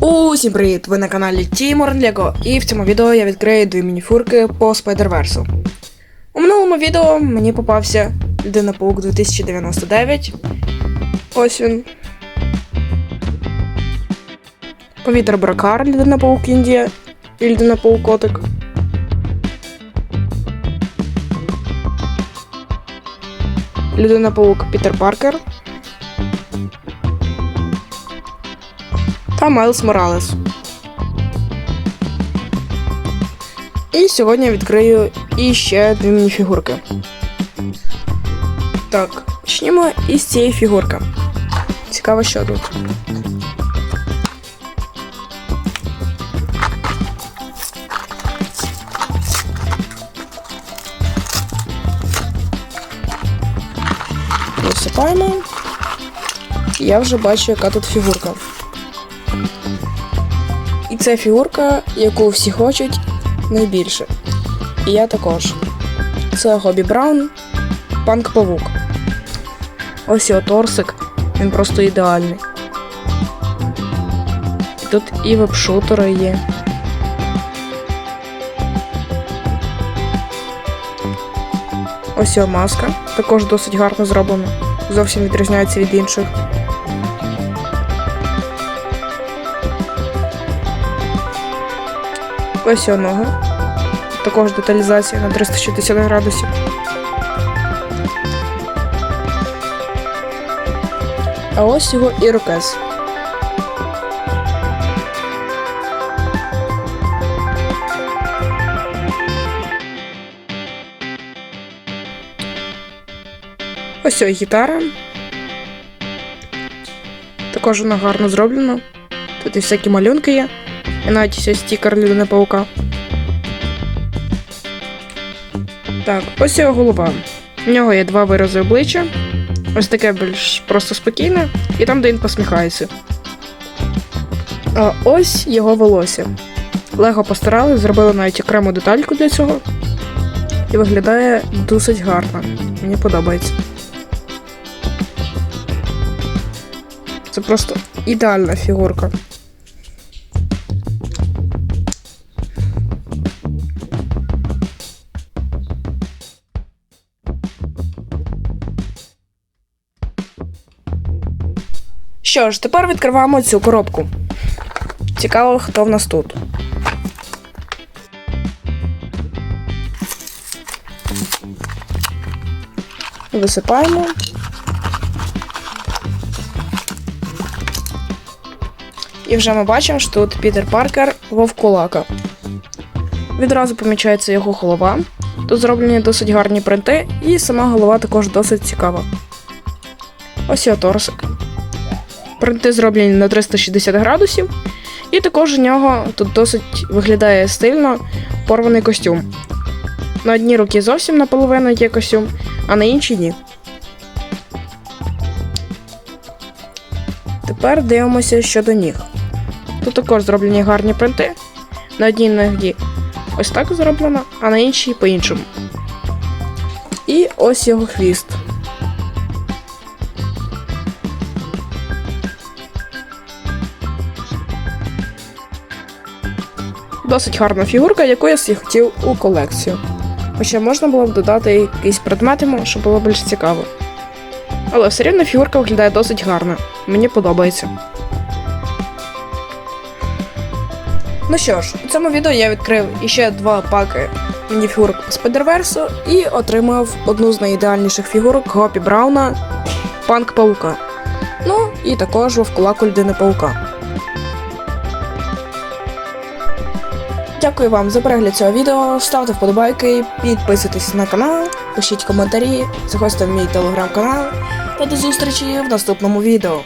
Усім привіт! Ви на каналі Тімор Лего, і в цьому відео я відкрию дві мініфюрки по Спайдерверсу. У минулому відео мені попався Людина Паук 2099. Ось він. Повітер Бракар, Людина Паук Індія і Людина Паук Котик. Людина Паук Пітер Паркер. Та Майлз Моралес. І сьогодні я відкрию іще дві мініфігурки. Так, почнімо із цієї фігурки. Цікаво, що тут. Висипаємо. Я вже бачу, яка тут фігурка. І це фігурка, яку всі хочуть найбільше. І я також. Це Гобі Браун, Панк Павук. Ось його торсик, він просто ідеальний. Тут і веб-шутери є. Ось його маска, також досить гарно зроблена. Зовсім відрізняється від інших. Ось його ноги. Також деталізація на 360 градусів. А ось його ірокез. Ось його гітара. Також вона гарно зроблена. Тут і всякі малюнки є. І навіть ось стікер людини паука. Так, ось його голова. У нього є два вирази обличчя. Ось таке більш просто спокійне, і там, де він посміхається. А ось його волосся. Лего постарали, зробили навіть окрему детальку для цього. І виглядає досить гарно. Мені подобається. Це просто ідеальна фігурка. Що ж, тепер відкриваємо цю коробку. Цікаво, хто в нас тут. Висипаємо. І вже ми бачимо, що тут Пітер Паркер Вовкулака. Відразу помічається його голова. Тут зроблені досить гарні принти, і сама голова також досить цікава. Ось його торсик. Принти зроблені на 360 градусів, і також у нього тут досить виглядає стильно порваний костюм. На одній руці зовсім наполовину є костюм, а на іншій ні. Тепер дивимося щодо ніг. Тут також зроблені гарні принти. На одній ногі ось так зроблено, а на іншій по-іншому. І ось його хвіст. Досить гарна фігурка, яку я хотів у колекцію. Хоча можна було б додати якийсь предмет йому, щоб було більш цікаво. Але все рівно фігурка виглядає досить гарно. Мені подобається. Ну що ж, у цьому відео я відкрив іще два паки мініфігурок Спайдерверсу і отримав одну з найідеальніших фігурок Гопі Брауна Панк Паука. Ну і також вовкулаку людини Паука. Дякую вам за перегляд цього відео. Ставте вподобайки, підписуйтесь на канал, пишіть коментарі, заходьте в мій телеграм-канал та до зустрічі в наступному відео.